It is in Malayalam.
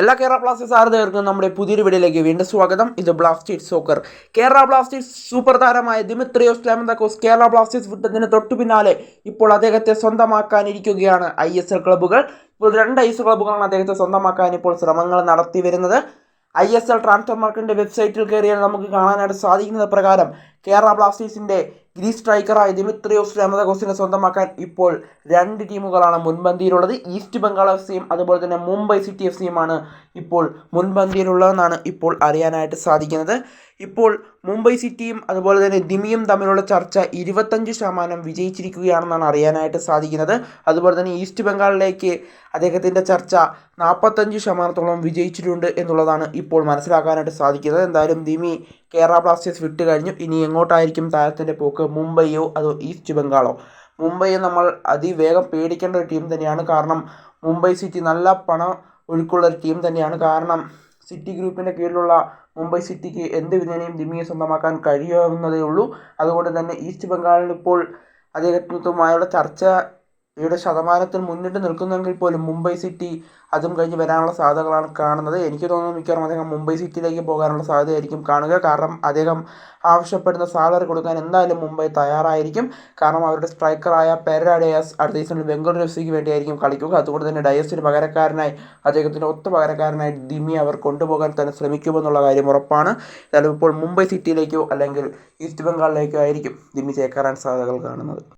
എല്ലാ കേരള ബ്ലാസ്റ്റേഴ്സ് ആരാധകർക്കും നമ്മുടെ പുതിയൊരു വീഡിയോയിലേക്ക് വീണ്ടും സ്വാഗതം. ഇത് Blasters soccer. Kerala Blasters super താരമായ ദിമിത്രിയോസ് ലാമന്തക്കോസ് കേരള ബ്ലാസ്റ്റേഴ്സ് വിട്ടതിന് തൊട്ടു പിന്നാലെ ഇപ്പോൾ അദ്ദേഹത്തെ സ്വന്തമാക്കാനിരിക്കുകയാണ് ഐ എസ് എൽ ക്ലബ്ബുകൾ. ഇപ്പോൾ രണ്ട് ഐ എസ് എൽ ക്ലബ്ബുകളാണ് അദ്ദേഹത്തെ സ്വന്തമാക്കാൻ ഇപ്പോൾ ശ്രമങ്ങൾ നടത്തി വരുന്നത്. ഐ എസ് എൽ ട്രാൻസ്ഫർ മാർക്കിന്റെ വെബ്സൈറ്റിൽ കയറിയാൽ നമുക്ക് കാണാനായിട്ട് സാധിക്കുന്നത് പ്രകാരം കേരള ബ്ലാസ്റ്റേഴ്സിന്റെ ഗ്രീസ് സ്ട്രൈക്കറായ ദിമിത്രിയോസ് രാമദാഗോസിനെ സ്വന്തമാക്കാൻ ഇപ്പോൾ രണ്ട് ടീമുകളാണ് മുൻപന്തിയിലുള്ളത്. ഈസ്റ്റ് ബംഗാൾ എഫ് സിയും അതുപോലെ തന്നെ മുംബൈ സിറ്റി എഫ് സിയുമാണ് ഇപ്പോൾ മുൻപന്തിയിലുള്ളതെന്നാണ് ഇപ്പോൾ അറിയാനായിട്ട് സാധിക്കുന്നത്. ഇപ്പോൾ മുംബൈ സിറ്റിയും അതുപോലെ തന്നെ ദിമിയും തമ്മിലുള്ള ചർച്ച ഇരുപത്തഞ്ച് ശതമാനം വിജയിച്ചിരിക്കുകയാണെന്നാണ് അറിയാനായിട്ട് സാധിക്കുന്നത്. അതുപോലെ തന്നെ ഈസ്റ്റ് ബംഗാളിലേക്ക് അദ്ദേഹത്തിന്റെ ചർച്ച നാൽപ്പത്തഞ്ച് ശതമാനത്തോളം വിജയിച്ചിട്ടുണ്ട് എന്നുള്ളതാണ് ഇപ്പോൾ മനസ്സിലാക്കാനായിട്ട് സാധിക്കുന്നത്. എന്തായാലും ദിമി കേരള ബ്ലാസ്റ്റേഴ്സ് വിട്ട് കഴിഞ്ഞു ഇനി എങ്ങോട്ടായിരിക്കും താരത്തിന്റെ പോക്ക്? മുംബൈയോ അതോ ഈസ്റ്റ് ബംഗാളോ? മുംബൈയെ നമ്മൾ അതിവേഗം പേടിക്കേണ്ട ഒരു ടീം തന്നെയാണ്. കാരണം മുംബൈ സിറ്റി നല്ല പണം ഒഴുക്കുള്ള ഒരു ടീം തന്നെയാണ്. കാരണം സിറ്റി ഗ്രൂപ്പിന്റെ കീഴിലുള്ള മുംബൈ സിറ്റിക്ക് എന്ത് വിധേനയും ദിമിയെ സ്വന്തമാക്കാൻ കഴിയാവുന്നതേ ഉള്ളൂ. അതുകൊണ്ട് തന്നെ ഈസ്റ്റ് ബംഗാളിൽ ഇപ്പോൾ അദ്ദേഹത്തുമായുള്ള ചർച്ചയുടെ ശതമാനത്തിൽ മുന്നിട്ട് നിൽക്കുന്നെങ്കിൽ പോലും മുംബൈ സിറ്റി അതും കഴിഞ്ഞ് വരാനുള്ള സാധ്യതകളാണ് കാണുന്നത്. എനിക്ക് തോന്നുന്നു മിക്കവാറും അദ്ദേഹം മുംബൈ സിറ്റിയിലേക്ക് പോകാനുള്ള സാധ്യതയായിരിക്കും കാണുക. കാരണം അദ്ദേഹം ആവശ്യപ്പെടുന്ന സാലറി കൊടുക്കാൻ എന്തായാലും മുംബൈ തയ്യാറായിരിക്കും. കാരണം അവരുടെ സ്ട്രൈക്കറായ പെര ഡയസ് അടുത്ത സീസണിൽ ബംഗളൂരു എഫ് സിക്ക് വേണ്ടിയായിരിക്കും കളിക്കുക. അതുകൊണ്ട് തന്നെ ഡയസിന് പകരക്കാരനായി അദ്ദേഹത്തിന്റെ ഒത്ത പകരക്കാരനായി ദിമി അവർ കൊണ്ടുപോകാൻ തന്നെ ശ്രമിക്കുമെന്നുള്ള കാര്യം ഉറപ്പാണ്. എന്നാലും ഇപ്പോൾ മുംബൈ സിറ്റിയിലേക്കോ അല്ലെങ്കിൽ ഈസ്റ്റ് ബംഗാളിലേക്കോ ആയിരിക്കും ദിമി ചേക്കേറാൻ സാധ്യതകൾ കാണുന്നത്.